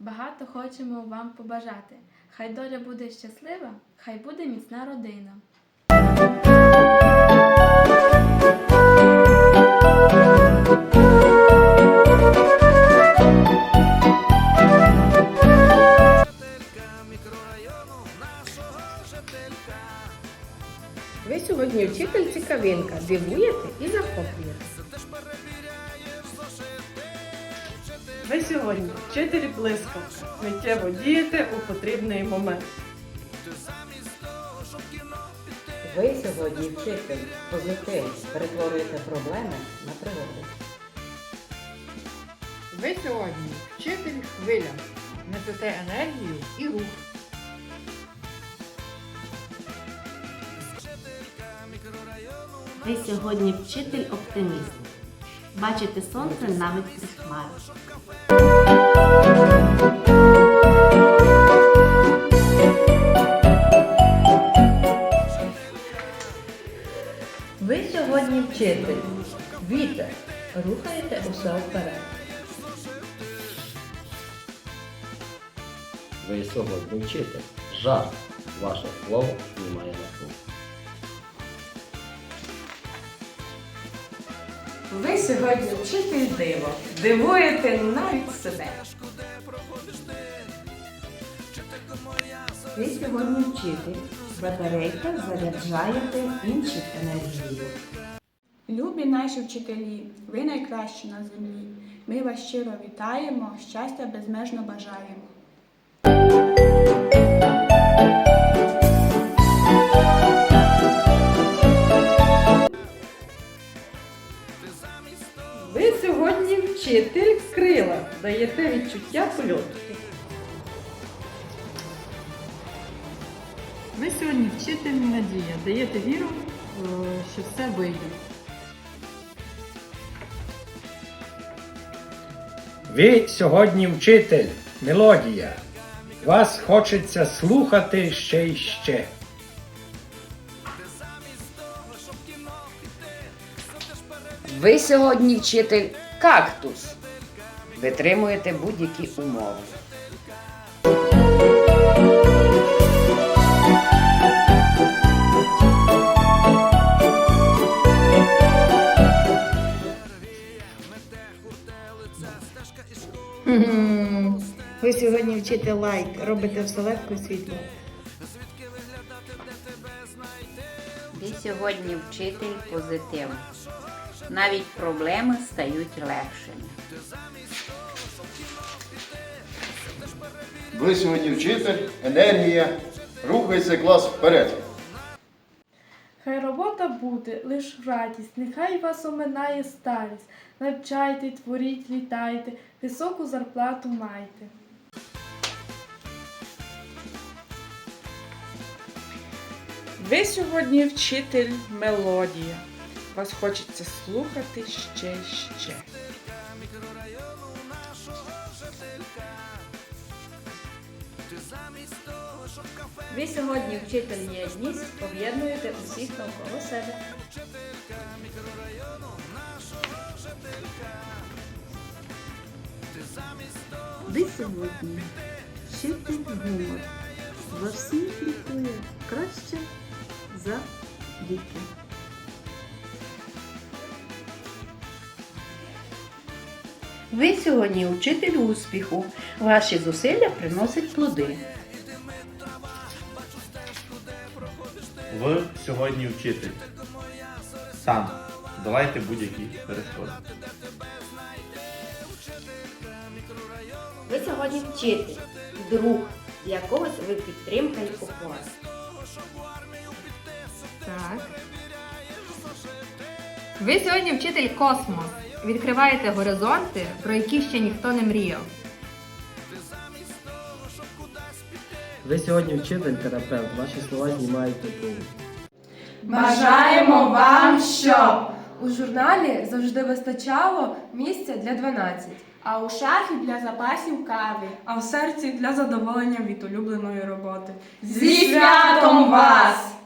Багато хочемо вам побажати. Хай доля буде щаслива, хай буде міцна родина. Ви сьогодні вчитель цікавинка, дивуєте і захоплюєте. Ви сьогодні вчитель блискавка. Миттєво дієте у потрібний момент. Ви сьогодні вчитель позитив, перетворюєте проблеми на пригоди. Ви сьогодні вчитель хвиля. Несете енергію і рух. Ви сьогодні вчитель оптиміст. Бачите сонце навіть крізь хмари. Ви сьогодні вчитель. Вітер. Рухаєте усе вперед. Ви сьогодні вчитель. Жарт. Ваше слово знімає напругу. Ви сьогодні вчитель диво, дивуєте навіть себе. Ви сьогодні вчитель. Батарейка заряджаєте інших енергією. Любі наші вчителі, ви найкращі на землі. Ми вас щиро вітаємо, щастя безмежно бажаємо. Ви сьогодні вчитель крила. Даєте відчуття польоту. Ви сьогодні вчитель надія. Даєте віру, е, що все вийде. Ви сьогодні вчитель, мелодія. Вас хочеться слухати ще й ще. Ви сьогодні вчитель кактус. Витримуєте будь-які умови. Ви сьогодні вчите лайк, робите все легко світло. Ви сьогодні вчитель позитиву. Навіть проблеми стають легшими. Ви сьогодні вчитель, енергія, рухається клас вперед. Хай робота буде лиш радість, нехай вас оминає старість. Навчайте, творіть, літайте, високу зарплату майте. Ви сьогодні вчитель мелодія. Вас хочеться слухати ще й ще. Ви сьогодні вчитель єдність, об'єднуєте усіх навколо себе. Ви сьогодні вчитель гумор. Во всіх лікує краще за ліки. Ви сьогодні вчитель успіху. Ваші зусилля приносять плоди. Ви сьогодні вчитель. Сам. Давайте будь-які перешкоди. Ви сьогодні вчитель, друг, для когось ви підтримка і опора. Так. Ви сьогодні вчитель космос. Відкриваєте горизонти, про які ще ніхто не мріяв. Ви сьогодні вчитель терапевт, ваші слова знімають напругу. Бажаємо вам, щоб У журналі завжди вистачало місця для 12. А у шафі для запасів кави. А в серці для задоволення від улюбленої роботи. зі святом вас!